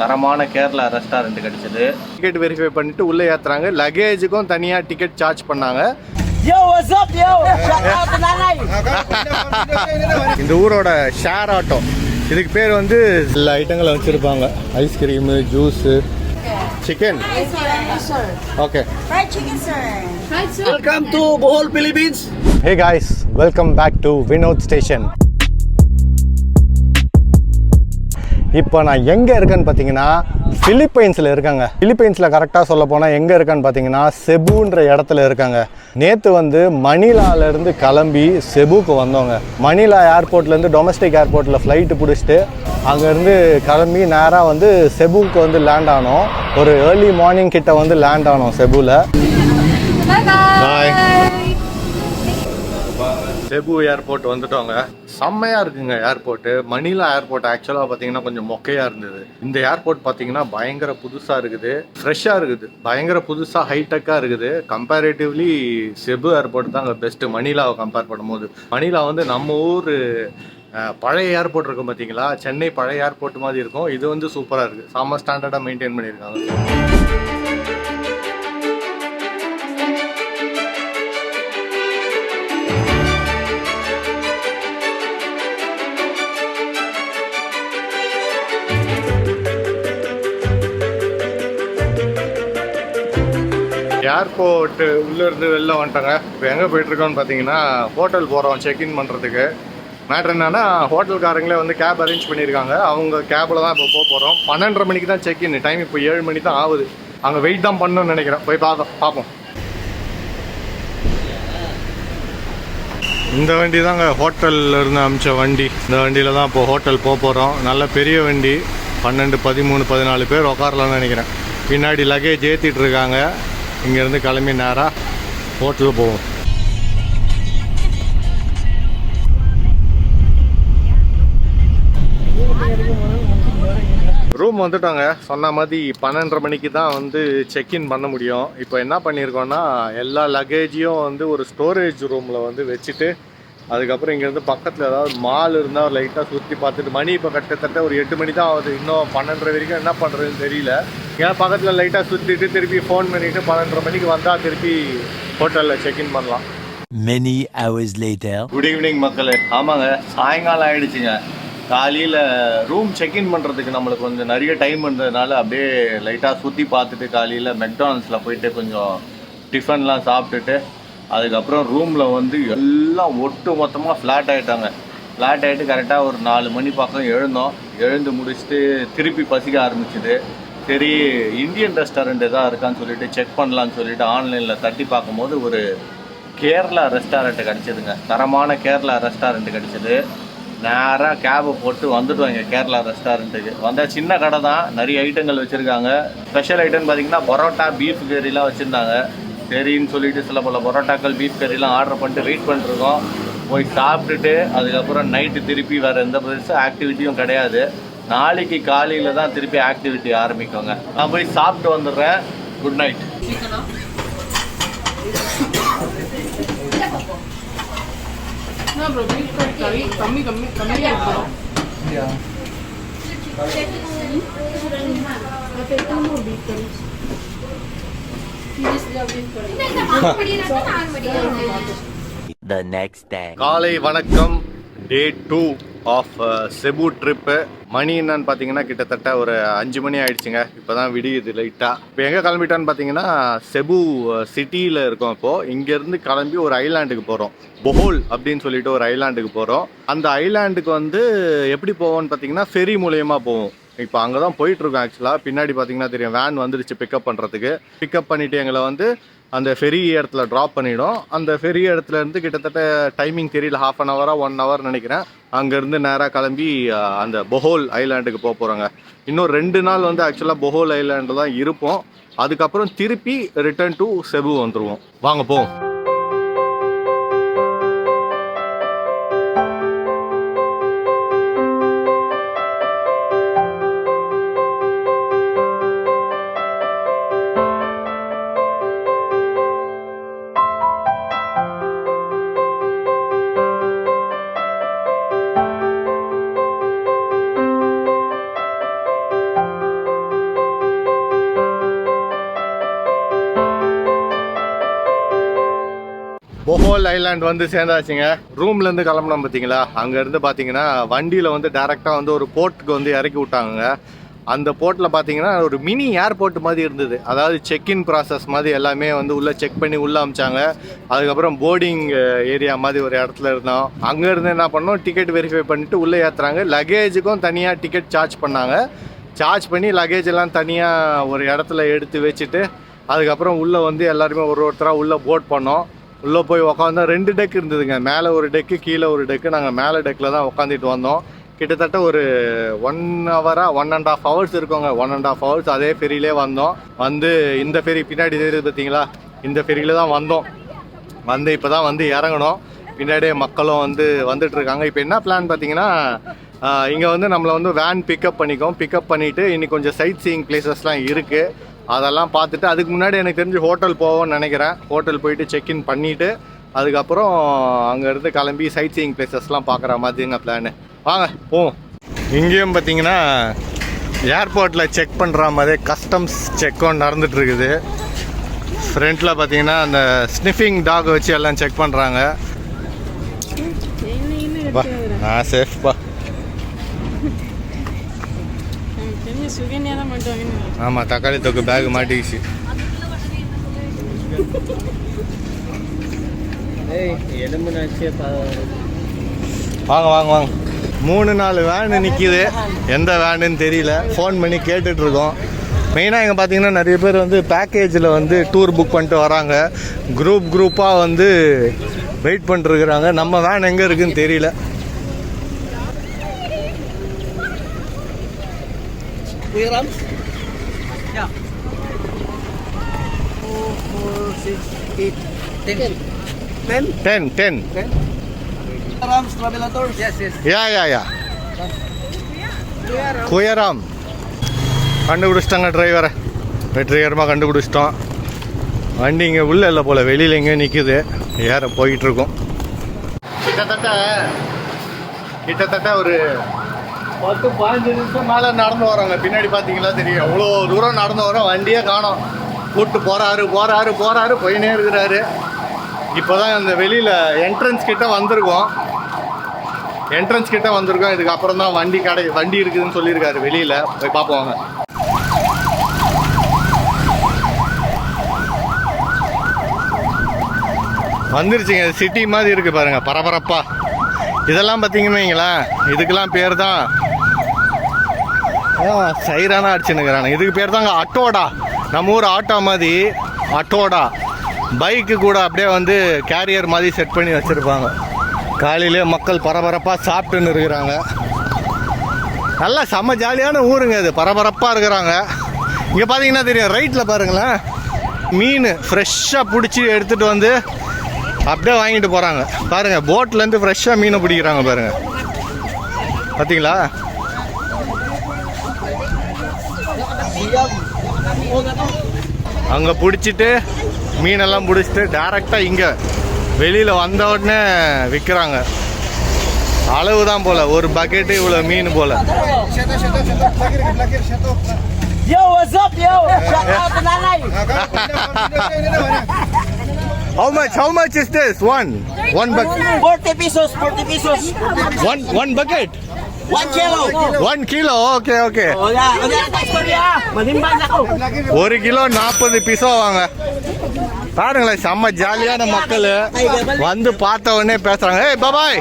தரமான கேரளா ரெஸ்டாரண்ட் கிடைச்சது. Ticket verify பண்ணிட்டு உள்ளே ஏற்றுறாங்க லக்கேஜுக்கும் தனியாக டிக்கெட் சார்ஜ் பண்ணாங்க. இந்த ஊரோட ஷேர் ஆட்டோ இதுக்கு பேர் வந்து சில ஐட்டங்களை வச்சுருப்பாங்க. Ice cream juice chicken. Okay. Welcome to Bohol, Philippines. Hey guys welcome back to Vinod station இப்போ நான் எங்கே இருக்கேன்னு பார்த்தீங்கன்னா பிலிப்பைன்ஸில் இருக்காங்க. பிலிப்பைன்ஸில் கரெக்டாக சொல்ல போனால் எங்கே இருக்கேன்னு பார்த்தீங்கன்னா செபுன்ற இடத்துல இருக்காங்க. நேற்று வந்து மணிலாலேருந்து கிளம்பி செபுக்கு வந்தோங்க மணிலா ஏர்போர்ட்லேருந்து டொமஸ்டிக் ஏர்போர்ட்டில் ஃப்ளைட்டு பிடிச்சிட்டு அங்கேருந்து கிளம்பி நேராக வந்து செபுக்கு வந்து லேண்ட் ஆனோம். ஒரு ஏர்லி மார்னிங் கிட்ட வந்து லேண்ட் ஆனோம் செபுவில் பாய் செபு ஏர்போர்ட் வந்துட்டோங்க. செம்மையா இருக்குங்க ஏர்போர்ட்டு. மணிலா ஏர்போர்ட் ஆக்சுவலாக பார்த்தீங்கன்னா கொஞ்சம் மொக்கையாக இருந்தது. இந்த ஏர்போர்ட் பார்த்தீங்கன்னா பயங்கர புதுசாக இருக்குது. ஃப்ரெஷ்ஷாக இருக்குது. பயங்கர புதுசாக ஹைடெக்காக இருக்குது. கம்பேரேட்டிவ்லி செபு ஏர்போர்ட் தான் பெஸ்ட் பெஸ்ட்டு மணிலாவை கம்பேர் பண்ணும்போது. மணிலா வந்து நம்ம ஊர் பழைய ஏர்போர்ட் இருக்கும் பார்த்தீங்களா சென்னை பழைய ஏர்போர்ட் மாதிரி இருக்கும். இது வந்து சூப்பராக இருக்குது செம்ம ஸ்டாண்டர்டாக மெயின்டைன் பண்ணியிருக்காங்க. ஏர்போர்ட் உள்ளேருந்து வெளில வந்துட்டாங்க. இப்போ எங்கே போயிட்டுருக்கோன்னு பார்த்தீங்கன்னா ஹோட்டல் போகிறோம் செக்இன் பண்ணுறதுக்கு மேட்ரு என்னென்னா ஹோட்டல்காரங்களே வந்து கேப் அரேஞ்ச் பண்ணியிருக்காங்க. அவங்க கேபில் தான் இப்போ போக போகிறோம் பன்னெண்டரை மணிக்கு தான் செக்இன் டைம் இப்போ ஏழு மணி தான் ஆகுது. அங்கே வெயிட் தான் பண்ணணும்னு நினைக்கிறேன். போய் பார்த்தோம் பார்ப்போம் இந்த வண்டி தாங்க ஹோட்டலில் இருந்து அமிச்ச வண்டி. இந்த வண்டியில் தான் இப்போ ஹோட்டல் போக போகிறோம் நல்ல பெரிய வண்டி. பன்னெண்டு பதிமூணு பதினாலு பேர் உட்காரலாம்னு நினைக்கிறேன். பின்னாடி லக்கேஜ் ஏற்றிட்டு இருக்காங்க. இங்கேருந்து கிளம்பி நேராக ஹோட்டலுக்கு போவோம். ரூம் வந்துட்டோங்க. சொன்ன மாதிரி பன்னெண்டரை மணிக்கு தான் வந்து செக்இன் பண்ண முடியும். இப்போ என்ன பண்ணியிருக்கோன்னா எல்லா லக்கேஜையும் வந்து ஒரு ஸ்டோரேஜ் ரூமில் வந்து வச்சுட்டு அதுக்கப்புறம் இங்கேருந்து பக்கத்தில் ஏதாவது மால் இருந்தால் லைட்டாக சுற்றி பார்த்துட்டு மணி இப்போ கிட்டத்தட்ட ஒரு எட்டு மணி தான் ஆகுது. இன்னும் பன்னெண்டரை வரைக்கும் என்ன பண்ணுறதுன்னு தெரியல. ஏன் பக்கத்தில் லைட்டாக சுற்றிட்டு திருப்பி ஃபோன் பண்ணிவிட்டு பன்னெண்டரை மணிக்கு வந்தால் திருப்பி ஹோட்டலில் செக்இன் பண்ணலாம். Many hours later. Good evening மக்களே. ஆமாங்க சாயங்காலம் ஆயிடுச்சுங்க. காலையில் ரூம் செக்இன் பண்ணுறதுக்கு நம்மளுக்கு கொஞ்சம் நிறைய டைம் இருந்ததுனால அப்படியே லைட்டாக சுற்றி பார்த்துட்டு காலையில் மெக்டானல்ஸில் போயிட்டு கொஞ்சம் டிஃபன்லாம் சாப்பிட்டுட்டு அதுக்கப்புறம் ரூமில் வந்து எல்லாம் ஒட்டு மொத்தமாக ஃப்ளாட் ஆகிட்டாங்க ஃப்ளாட் ஆகிட்டு கரெக்டாக ஒரு நாலு மணி பக்கம் எழுந்தோம். எழுந்து முடிச்சுட்டு திருப்பி பசிக்க ஆரம்பிச்சுது. சரி இந்தியன் ரெஸ்டாரண்ட் எதாவது இருக்கான்னு சொல்லிட்டு செக் பண்ணலான்னு சொல்லிட்டு ஆன்லைனில் தட்டி பார்க்கும்போது ஒரு கேரளா ரெஸ்டாரண்ட்டு கிடச்சிதுங்க. தரமான கேரளா ரெஸ்டாரண்ட் கிடச்சிது. நேராக கேபை போட்டு வந்துட்டோம் இங்கே கேரளா ரெஸ்டாரண்ட்டுக்கு வந்தால் சின்ன கடை தான். நிறைய ஐட்டங்கள் வச்சுருக்காங்க. ஸ்பெஷல் ஐட்டம்னு பார்த்தீங்கன்னா பரோட்டா பீஃப் கறிலாம் வச்சுருந்தாங்க. சரின்னு சொல்லிட்டு சில பல பரோட்டாக்கள் பீஃப் கறிலாம் ஆர்டர் பண்ணிட்டு வெயிட் பண்ணிருக்கோம் போய் சாப்பிட்டுட்டு அதுக்கப்புறம் நைட்டு திருப்பி வேறு எந்த பெருசாக ஆக்டிவிட்டியும் கிடையாது. நாளைக்கு காலையில் தான் திருப்பி ஆக்டிவிட்டி ஆரம்பிக்குங்க. நான் போய் சாப்பிட்டு வந்துடுறேன். Good night curry, kami, kami, kami காலை வணக்கம். Day two of Cebu trip மணி என்னன்னு பார்த்தீங்கன்னா கிட்டத்தட்ட ஒரு அஞ்சு மணி ஆயிடுச்சுங்க. Uh, இப்போ தான் விடியுது லைட்டாக இப்போ எங்கே கிளம்பிட்டான்னு பார்த்தீங்கன்னா செபு சிட்டியில் இருக்கோம் இப்போது இங்கேருந்து கிளம்பி ஒரு ஐலாண்டுக்கு போகிறோம் பொஹோல் அப்படின்னு சொல்லிட்டு ஒரு ஐலாண்டுக்கு போகிறோம் அந்த ஐலாண்டுக்கு வந்து எப்படி போவோம்னு பார்த்தீங்கன்னா ஃபெரி மூலயமா போவோம். இப்போ அங்கே தான் போயிட்டுருக்கோம் ஆக்சுவலாக பின்னாடி பார்த்தீங்கன்னா தெரியும் வேன் வந்துடுச்சு பிக்கப் பண்ணுறதுக்கு பிக்கப் பண்ணிவிட்டு எங்களை வந்து அந்த ஃபெரி இடத்துல ட்ராப் பண்ணிவிடும் அந்த ஃபெரி இடத்துலேருந்து கிட்டத்தட்ட டைமிங் தெரியல ஹாஃப் அன் ஹவராக ஒன் ஹவர் நினைக்கிறேன். அங்கேருந்து நேராக கிளம்பி அந்த பொஹோல் ஐலாண்டுக்கு போக போகிறோங்க இன்னும் ரெண்டு நாள் வந்து ஆக்சுவலாக பொஹோல் ஐலாண்டு தான் இருப்போம். அதுக்கப்புறம் திருப்பி ரிட்டர்ன் டு செபு வந்துடுவோம் வாங்க போவோம். தாய்லாந்து வந்து சேர்ந்தாச்சுங்க. ரூம்ல இருந்து கிளம்புனோம் பார்த்தீங்களா அங்க இருந்து பார்த்தீங்கன்னா வண்டியில வந்து டைரக்டா வந்து ஒரு போர்ட்டுக்கு வந்து இறக்கி விட்டாங்க அந்த போர்ட்டில் பார்த்தீங்கன்னா ஒரு மினி ஏர்போர்ட் மாதிரி இருந்தது. அதாவது செக்இன் ப்ராசஸ் மாதிரி எல்லாமே வந்து உள்ளே செக் பண்ணி உள்ளே அமிச்சாங்க. அதுக்கப்புறம் போர்டிங் ஏரியா மாதிரி ஒரு இடத்துல இருந்தோம். அங்கேருந்து என்ன பண்ணோம்? டிக்கெட் வெரிஃபை பண்ணிட்டு உள்ளே ஏற்றுறாங்க லக்கேஜுக்கும் தனியாக டிக்கெட் சார்ஜ் பண்ணாங்க. சார்ஜ் பண்ணி லக்கேஜ் எல்லாம் தனியாக ஒரு இடத்துல எடுத்து வச்சுட்டு அதுக்கப்புறம் உள்ளே வந்து எல்லாருமே ஒரு ஒருத்தராக உள்ளே போட் பண்ணோம். உள்ளே போய் உக்காந்தோம் ரெண்டு டெக் இருந்ததுங்க. மேலே ஒரு டெக்கு கீழே ஒரு டெக்கு நாங்கள் மேலே டெக்கில் தான் உட்காந்துட்டு வந்தோம். கிட்டத்தட்ட ஒரு ஒன் ஹவராக ஒன் அண்ட் ஆஃப் ஹவர்ஸ் இருக்குங்க. ஒன் அண்ட் ஆஃப் ஹவர்ஸ் அதே ஃபெரியிலே வந்தோம். வந்து இந்த ஃபெரி பின்னாடி தெரியுது பார்த்தீங்களா இந்த ஃபெரியில் தான் வந்தோம். வந்து இப்போ தான் வந்து இறங்கணும் பின்னாடியே மக்களும் வந்து வந்துட்டுருக்காங்க இப்போ என்ன பிளான் பார்த்தீங்கன்னா இங்கே வந்து நம்மளை வந்து வேன் பிக்கப் பண்ணிக்கோம். பிக்கப் பண்ணிவிட்டு இன்னைக்கு கொஞ்சம் சைட் சீயிங் பிளேசஸ்லாம் இருக்குது அதெல்லாம் பார்த்துட்டு அதுக்கு முன்னாடி எனக்கு தெரிஞ்சு ஹோட்டல் போவோம்னு நினைக்கிறேன். ஹோட்டல் போயிட்டு செக்இன் பண்ணிவிட்டு அதுக்கப்புறம் அங்கேருந்து கிளம்பி சைட் சீயிங் பிளேசஸ்லாம் பார்க்குற மாதிரிங்க பிளானு வாங்க போவோம். இங்கேயும் பார்த்தீங்கன்னா ஏர்போர்ட்டில் செக் பண்ணுற மாதிரி கஸ்டம்ஸ் செக்கும் நடந்துட்டு இருக்குது. ஃப்ரண்ட்டில் பார்த்தீங்கன்னா அந்த ஸ்னிஃபிங் டாக் வச்சு எல்லாம் செக் பண்ணுறாங்க ஆ சேஃப்பா தெரிஞ்ச சுகன்யா தான் மாட்டுவாங்கன்னு ஆமாம் தக்காளி தொக்கு பேக் மாட்டிக்கிச்சு. வாங்க வாங்க வாங்க. மூணு நாலு வேனு நிற்கிது எந்த வேனுன்னு தெரியல. ஃபோன் பண்ணி கேட்டுட்டு இருக்கோம் மெயினாக இங்கே பார்த்தீங்கன்னா நிறைய பேர் வந்து பேக்கேஜில் வந்து டூர் புக் பண்ணிட்டு வராங்க. குரூப் குரூப்பாக வந்து வெயிட் பண்ணிட்டுருக்குறாங்க நம்ம வேன் எங்கே இருக்குன்னு தெரியல. Ten ten Rams Travelators. Yes, yes. Ya ya ya குயராம் கண்டுபிடிச்சிட்டாங்க டிரைவரை வெற்றிகரமாக கண்டுபிடிச்சிட்டோம். வண்டி இங்கே உள்ள இல்லை போல வெளியில் எங்கேயோ நிற்குது ஏற போயிட்டு இருக்கோம். கிட்டத்தட்ட கிட்டத்தட்ட ஒரு பத்து பதினஞ்சு நிமிஷம் மேலே நடந்து வரோங்க. பின்னாடி பார்த்தீங்களா தெரியும். அவ்வளோ தூரம் நடந்து வரோம் வண்டியே காணோம். கூப்பிட்டு போகிறாரு போகிறாரு போகிறாரு போயினே இருக்கிறாரு. இப்போ தான் அந்த வெளியில் என்ட்ரன்ஸ் கிட்டே வந்திருக்கோம். என்ட்ரன்ஸ் கிட்டே வந்திருக்கோம். இதுக்கப்புறம் தான் வண்டி கடை வண்டி இருக்குதுன்னு சொல்லியிருக்காரு வெளியில். போய் பார்ப்போம் வந்துருச்சுங்க. சிட்டி மாதிரி இருக்குது பாருங்கள் பரபரப்பாக இதெல்லாம் பார்த்தீங்கன்னு வைங்களேன். இதுக்கெல்லாம் பேர் தான் சைரான அடிச்சுன்னுக்கிறாங்க இதுக்கு பேர் தாங்க அட்டோடா. நம்ம ஊர் ஆட்டோ மாதிரி அட்டோடா. பைக்கு கூட அப்படியே வந்து கேரியர் மாதிரி செட் பண்ணி வச்சுருப்பாங்க. காலையிலே மக்கள் பரபரப்பாக சாப்பிட்டுன்னு இருக்கிறாங்க. நல்லா செம்ம ஜாலியான ஊருங்க இது. பரபரப்பாக இருக்கிறாங்க. இங்கே பார்த்தீங்கன்னா தெரியும். ரைட்டில் பாருங்களேன். மீன் ஃப்ரெஷ்ஷாக பிடிச்சி எடுத்துகிட்டு வந்து அப்படியே வாங்கிட்டு போகிறாங்க பாருங்கள் போட்லேருந்து ஃப்ரெஷ்ஷாக மீனை பிடிக்கிறாங்க பாருங்கள் பார்த்தீங்களா அங்கே பிடிச்சிட்டு மீனெல்லாம் பிடிச்சிட்டு டேரெக்டாக இங்கே வெளியில் வந்த உடனே விற்கிறாங்க அளவு தான் போல ஒரு பக்கெட்டு இவ்வளோ மீன் போல. Yo, what's up, yo? Shout out to Nanay. How much? How much is this? One. One bucket. 40 pesos, 40 pesos. One. One bucket. One kilo. One kilo. Okay, okay. ஒரு கிலோ நாற்பது பிசோ வாங்க பாருங்களேன் செம்ம ஜாலியான மக்கள் வந்து பார்த்த உடனே பேசுறாங்க ஏய் பாபாய்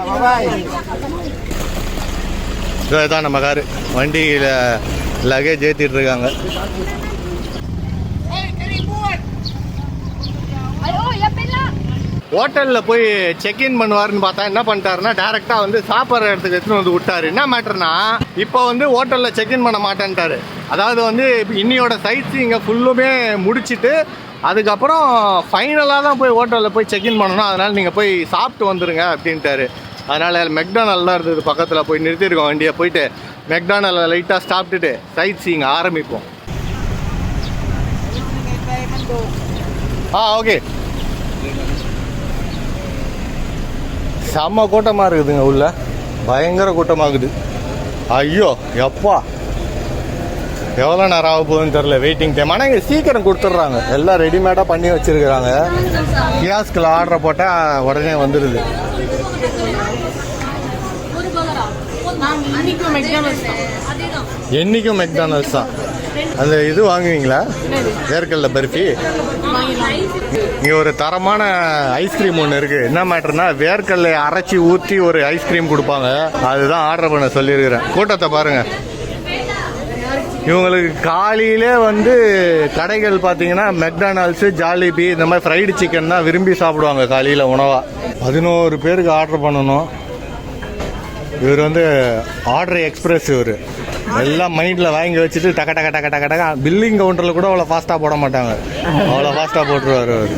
இதுதான் நம்ம காரு வண்டியில் லகேஜ் ஏற்றிட்டு இருக்காங்க ஹோட்டலில் போய் செக்இன் பண்ணுவாருன்னு பார்த்தா என்ன பண்ணிட்டாருன்னா டேரெக்டாக வந்து சாப்பிட்ற இடத்துக்கு எடுத்துன்னு வந்து விட்டாரு. என்ன மேட்டர்னா இப்போ வந்து ஹோட்டலில் செக்இன் பண்ண மாட்டேன்ட்டாரு. அதாவது வந்து இன்னியோட சைட்ஸ் இங்கே ஃபுல்லுமே முடிச்சுட்டு அதுக்கப்புறம் ஃபைனலாக தான் போய் ஹோட்டலில் போய் செக்இன் பண்ணணும். அதனால் நீங்கள் போய் சாப்பிட்டு வந்துடுங்க அப்படின்ட்டாரு. அதனால் மெக்டானல் தான் இருந்தது பக்கத்தில் போய் நிறுத்திருக்கோம் வண்டியை போயிட்டு. மெக்டானலில் லைட்டாக சாப்பிட்டுட்டு சைட் சீங்க ஆரம்பிப்போம். ஆ ஓகே செம்ம கூட்டமாக இருக்குதுங்க உள்ள. பயங்கர கூட்டமாகுது. ஐயோ எப்பா. எவ்வளோ நேரம் ஆக போகுதுன்னு தெரில வெயிட்டிங் டைம் ஆனால் இங்கே சீக்கிரம் கொடுத்துட்றாங்க. எல்லாம் ரெடிமேடாக பண்ணி வச்சுருக்குறாங்க. கியாஸ்கில் ஆர்டர் போட்டால் உடனே வந்துடுது என்றைக்கும் மெக்டானல்ஸ் தான். அந்த இது வாங்குவீங்களா? வேர்க்கல்ல பர்ஃபி இங்கே ஒரு தரமான ஐஸ்கிரீம் ஒன்று இருக்குது என்ன மேட்டர்னா வேர்க்கல்லை அரைச்சி ஊற்றி ஒரு ஐஸ்கிரீம் கொடுப்பாங்க. அதுதான் ஆர்டர் பண்ண சொல்லியிருக்கிறேன். கூட்டத்தை பாருங்கள் இவங்களுக்கு காலையிலே வந்து கடைகள் பார்த்தீங்கன்னா மெக்டானல்ஸு ஜாலிபி இந்த மாதிரி ஃப்ரைடு சிக்கன் தான் விரும்பி சாப்பிடுவாங்க காலையில் உணவாக பதினோரு பேருக்கு ஆர்டர் பண்ணணும். இவர் வந்து ஆர்டர் எக்ஸ்பிரஸ் இவர். எல்லாம் மைண்டில் வாங்கி வச்சுட்டு டக டக டக டக டக. பில்லிங் கவுண்டரில் கூட அவ்வளோ ஃபாஸ்ட்டாக போட மாட்டாங்க. அவ்வளோ ஃபாஸ்ட்டாக போட்டுருவார் அவர்.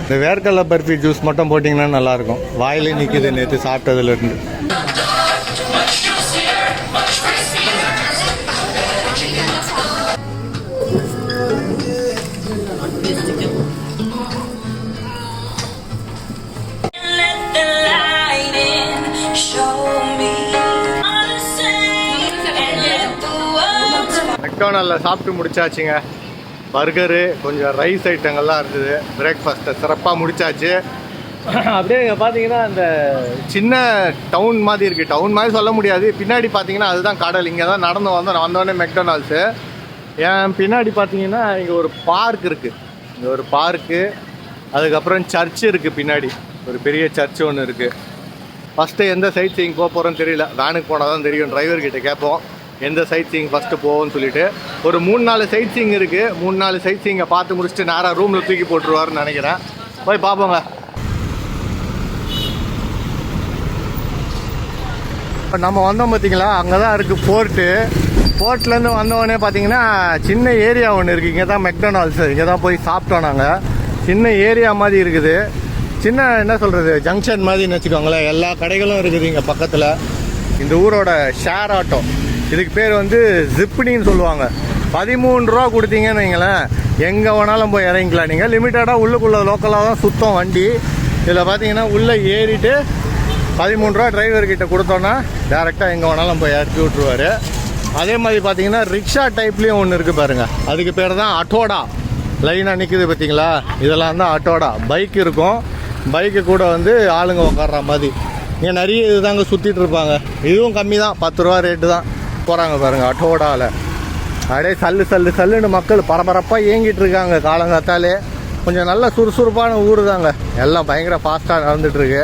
இந்த வேர்க்கடலை பர்ஃபி ஜூஸ் மட்டும் போட்டிங்கன்னா நல்லாயிருக்கும் வாயிலே நிற்கிது நேற்று சாப்பிட்டதுலேருந்து மெக்டானலில் சாப்பிட்டு முடிச்சாச்சுங்க. பர்கரு கொஞ்சம் ரைஸ் ஐட்டங்கள்லாம் இருந்தது பிரேக்ஃபாஸ்ட்டை சிறப்பாக முடிச்சாச்சு. அப்படியே இங்கே பார்த்தீங்கன்னா அந்த சின்ன டவுன் மாதிரி இருக்குது டவுன் மாதிரி சொல்ல முடியாது. பின்னாடி பார்த்தீங்கன்னா அதுதான் கடல். இங்கே தான் நடந்து வந்தோம். நான் வந்தோடனே மெக்டானல்ஸு என் பின்னாடி பார்த்தீங்கன்னா இங்கே ஒரு பார்க் இருக்குது இங்கே ஒரு பார்க்கு அதுக்கப்புறம் சர்ச்சு இருக்குது பின்னாடி. ஒரு பெரிய சர்ச்சு ஒன்று இருக்குது ஃபஸ்ட்டு எந்த சைட் சீங் போக போகிறோன்னு தெரியல. வேனுக்கு போனால் தான் தெரியும். டிரைவர்கிட்ட கேட்போம். எந்த சைட் சீங் ஃபஸ்ட்டு போவோம்னு சொல்லிட்டு. ஒரு மூணு நாலு சைட் சீங் இருக்குது மூணு நாலு சைட் சீங்கை பார்த்து முடிச்சுட்டு நேராக ரூமில் தூக்கி போட்டுருவாருன்னு நினைக்கிறேன். போய் பார்ப்போங்க. இப்போ நம்ம வந்தோம் பார்த்தீங்களா அங்கே தான் இருக்குது போர்ட்டு போர்ட்லேருந்து வந்தவொடனே பார்த்தீங்கன்னா சின்ன ஏரியா ஒன்று இருக்குது இங்கே தான் மெக்டொனால்ட்ஸ் இங்கே தான் போய் சாப்பிட்டோம் நாங்கள் சின்ன ஏரியா மாதிரி இருக்குது. சின்ன என்ன சொல்கிறது ஜங்ஷன் மாதிரின்னு வச்சுக்கோங்களேன். எல்லா கடைகளும் இருக்குது இங்கே பக்கத்தில். இந்த ஊரோட ஷேர் ஆட்டோ இதுக்கு பேர் வந்து ஜிப்னின்னு சொல்லுவாங்க. பதிமூணு ரூபா கொடுத்தீங்கன்னு வைங்களேன் எங்கே வேணாலும் போய் இறங்கிக்கலாம். நீங்கள் லிமிட்டடாக உள்ளுக்குள்ளே லோக்கலாக தான் சுத்தம் வண்டி. இதில் பார்த்தீங்கன்னா உள்ளே ஏறிட்டு பதிமூணு ரூபா டிரைவர்கிட்ட கொடுத்தோன்னா டேரெக்டாக எங்கே வேணாலும் போய் இறக்கி விட்ருவாரு அதே மாதிரி பார்த்தீங்கன்னா ரிக்ஷா டைப்லேயும் ஒன்று இருக்குது பாருங்கள் அதுக்கு பேர் தான் அட்டோடா லைனாக நிற்குது பார்த்தீங்களா இதெல்லாம் தான் அட்டோடா பைக் இருக்கும். பைக்கு கூட வந்து ஆளுங்க உட்கார்ற மாதிரி. இங்கே நிறைய இதுதாங்க சுற்றிட்டு இருப்பாங்க. இதுவும் கம்மி தான். பத்து ரூபா ரேட்டு தான். போகிறாங்க பாருங்கள் அட்டோடாவில் அப்படியே சல்லு சல்லு சல்லுன்னு மக்கள் பரபரப்பாக இயங்கிட்டு இருக்காங்க காலங்காத்தாலே. கொஞ்சம் நல்ல சுறுசுறுப்பான ஊர் தாங்க. எல்லாம் பயங்கர ஃபாஸ்ட்டாக நடந்துட்டுருக்கு.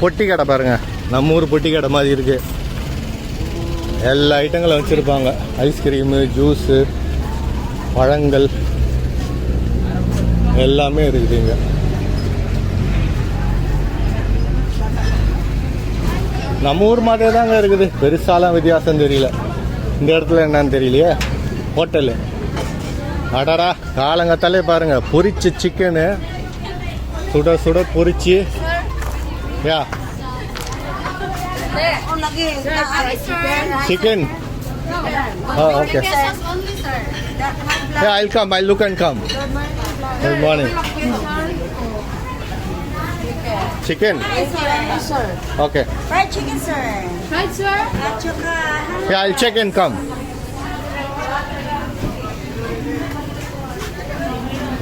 பொட்டி கடை பாருங்க. நம்ம ஊர் பொட்டி கடை மாதிரி இருக்குது எல்லா ஐட்டங்களும் வச்சுருப்பாங்க. ஐஸ்கிரீமு ஜூஸு பழங்கள். எல்லாமே இருக்குது இங்கே. நம்ம ஊர் மாதிரியே தாங்க இருக்குது. பெருசாலாம் வித்தியாசம் தெரியல. இந்த இடத்துல என்னன்னு தெரியலையே? ஹோட்டலு. அடடா காலங்கத்தாலே பாருங்க பொரிச்ச சிக்கனு. சுட சுட பொரிச்சு. Ya. Chicken. Ah okay. Yeah, I'll come I look and come good morning Chicken. Okay. Fried chicken, sir. Right, sir? At saka, Yeah, I'll check and come.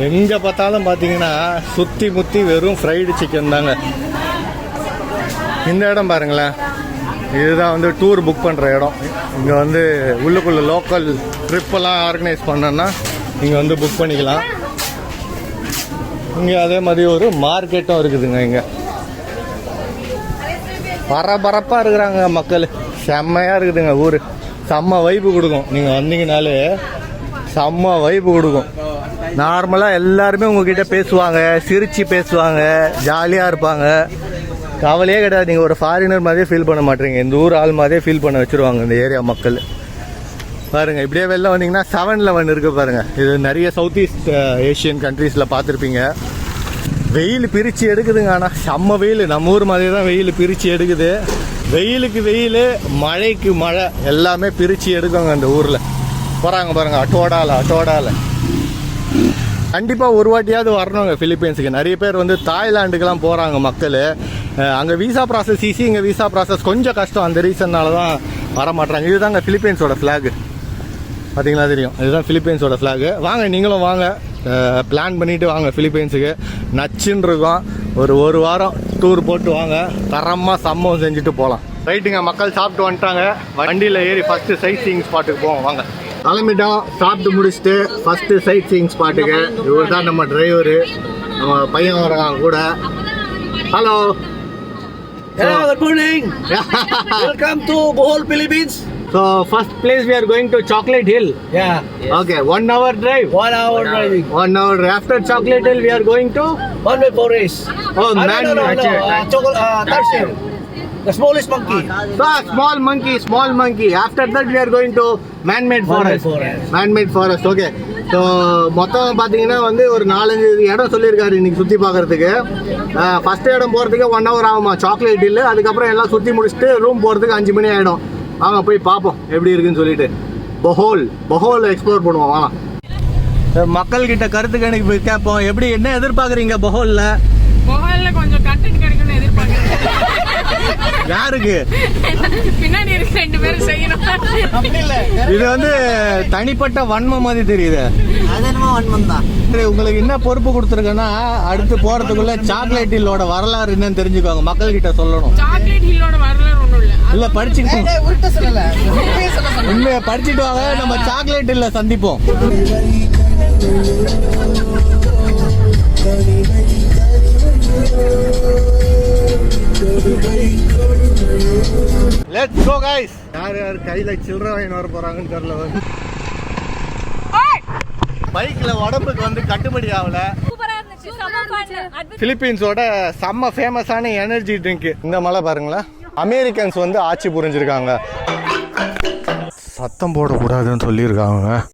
எங்க பார்த்தாலும் பார்த்தீங்கன்னா சுத்தி முத்தி வெறும் ஃப்ரைடு சிக்கன் தாங்க இந்த இடம் பாருங்களேன் இதுதான் வந்து டூர் புக் பண்ணுற இடம் இங்கே வந்து உள்ளுக்குள்ள லோக்கல் ட்ரிப்பெல்லாம் ஆர்கனைஸ் பண்ணோன்னா இங்கே வந்து புக் பண்ணிக்கலாம் இங்கே அதே மாதிரி ஒரு மார்க்கெட்டும் இருக்குதுங்க இங்கே பரபரப்பாக இருக்கிறாங்க மக்கள். செம்மையாக இருக்குதுங்க ஊர். செம்ம வைப்பு கொடுக்கும். நீங்கள் வந்தீங்கனாலே செம்ம வைப்பு கொடுக்கும். நார்மலாக எல்லாருமே உங்ககிட்ட பேசுவாங்க. சிரித்து பேசுவாங்க. ஜாலியாக இருப்பாங்க. கவலையே கிடையாது. நீங்கள் ஒரு ஃபாரினர் மாதிரியே ஃபீல் பண்ண மாட்டீங்க. இந்த ஊர் ஆள் மாதிரியே ஃபீல் பண்ண வச்சுருவாங்க இந்த ஏரியா மக்கள். பாருங்கள் இப்படியே வெளில வந்தீங்கன்னா செவன் லெவன் இருக்குது பாருங்கள் இது நிறைய சவுத் ஈஸ்ட் ஏஷியன் கண்ட்ரீஸில் பார்த்துருப்பீங்க. வெயில் பிரித்து எடுக்குதுங்க ஆனால் செம்ம வெயில். நம்ம ஊர் மாதிரி தான் வெயில் பிரித்து எடுக்குது. வெயிலுக்கு வெயில் மழைக்கு மழை. எல்லாமே பிரித்து எடுக்குங்க அந்த ஊரில். போகிறாங்க பாருங்கள் அட்டோடால அட்டோடால. கண்டிப்பாக ஒரு வாட்டியாவது வரணுங்க ஃபிலிப்பீன்ஸுக்கு நிறைய பேர் வந்து தாய்லாண்டுக்கெல்லாம் போகிறாங்க மக்கள். அங்கே விசா ப்ராசஸ் ஈஸி இங்கே விசா ப்ராசஸ் கொஞ்சம் கஷ்டம். அந்த ரீசன்னால தான் வர மாட்டாங்க இதுதாங்க ஃபிலிப்பீன்ஸோட ஃப்ளாகு பார்த்தீங்களா தெரியும்? இதுதான் ஃபிலிப்பீன்ஸோட ஃப்ளாகு வாங்க நீங்களும் வாங்க. பிளான் பண்ணிட்டு வாங்க பிலிப்பைன்ஸுக்கு நச்சுன்னு இருக்கும் ஒரு ஒரு வாரம் டூர் போட்டு வாங்க. தரமாக சம்பவம் செஞ்சுட்டு போகலாம் ரைட்டுங்க மக்கள் சாப்பிட்டு வந்துட்டாங்க. வண்டியில் ஏறி ஃபஸ்ட்டு சைட் சீயிங் ஸ்பாட்டுக்கு போவோம். வாங்க. கிளம்பிட்டோம். சாப்பிட்டு முடிச்சுட்டு ஃபஸ்ட்டு சைட் சீயிங் ஸ்பாட்டுக்கு இவர் தான் நம்ம டிரைவரு நம்ம பையன் வராங்க கூட. Hello Hello, good morning. Welcome to Bohol, so first place we are going to chocolate hill Yeah. Okay one hour drive One hour driving. One hour after chocolate hill we are going to One way forest. Oh, Ah, man. no, no, no, no. Uh, chocolate, uh, Tarzan. The smallest monkey. Small monkey small monkey after that we are going to man-made Man-made forest forest. Man-made forest okay so மொத்தம் பார்த்தீங்கன்னா வந்து ஒரு நாலஞ்சு இடம் சொல்லியிருக்காரு இன்னைக்கு சுற்றி பார்க்கறதுக்கு ஃபர்ஸ்ட் இடம் போகிறதுக்கு ஒன் ஹவர் ஆகுமா சாக்லேட் ஹில் அதுக்கப்புறம் எல்லாம் சுற்றி முடிச்சுட்டு ரூம் போகிறதுக்கு அஞ்சு மணி ஆகிடும் வாங்க போய் பார்ப்போம் எப்படி இருக்குன்னு சொல்லிட்டு. பொஹோல் பொஹோல் எக்ஸ்ப்ளோர் பண்ணுவோம் வாங்க. மக்கள் கிட்ட கருத்து கணிப்பு கேட்போம். எப்படி என்ன எதிர்பார்க்குறீங்க பொஹோலில் மொபைல்ல கொஞ்சம் யாருக்கு? பின்னாடி இருக்க ரெண்டு பேரும் செய்யணும். இது வந்து தனிப்பட்ட வன்மம் மாதிரி தெரியுது. அது என்னமோ ஒன் தான் சரி, உங்களுக்கு என்ன பொறுப்பு கொடுத்துருக்கேன்னா அடுத்து போறதுக்குள்ள சாக்லேட் ஹில்லோட வரலாறு என்னன்னு தெரிஞ்சுக்கோங்க. மக்கள் கிட்ட சொல்லணும். சாக்லேட் ஹில்லோட வரலாறு ஒண்ணும் இல்ல. இல்ல படிச்சுக்கோங்க உண்மையை படிச்சுட்டு வாங்க. நம்ம சாக்லேட் ஹில்ல சந்திப்போம். லெட்ஸ் கோ गाइस யார் யார் கையில சில்லறை வாங்கி வர போறாங்கன்னு தெரியல பைக்ல உடம்புக்கு வந்து கட்டுப்படி ஆகல சூப்பரா இருந்துச்சு செம fun. பிலிப்பீன்ஸோட செம்ம ஃபேமஸான எனர்ஜி ட்ரிங்க் இந்த மலை பாருங்களேன் அமெரிக்கன்ஸ் வந்து ஆட்சி புரிஞ்சிருக்காங்க சத்தம் போடக்கூடாதுன்னு சொல்லியிருக்காங்க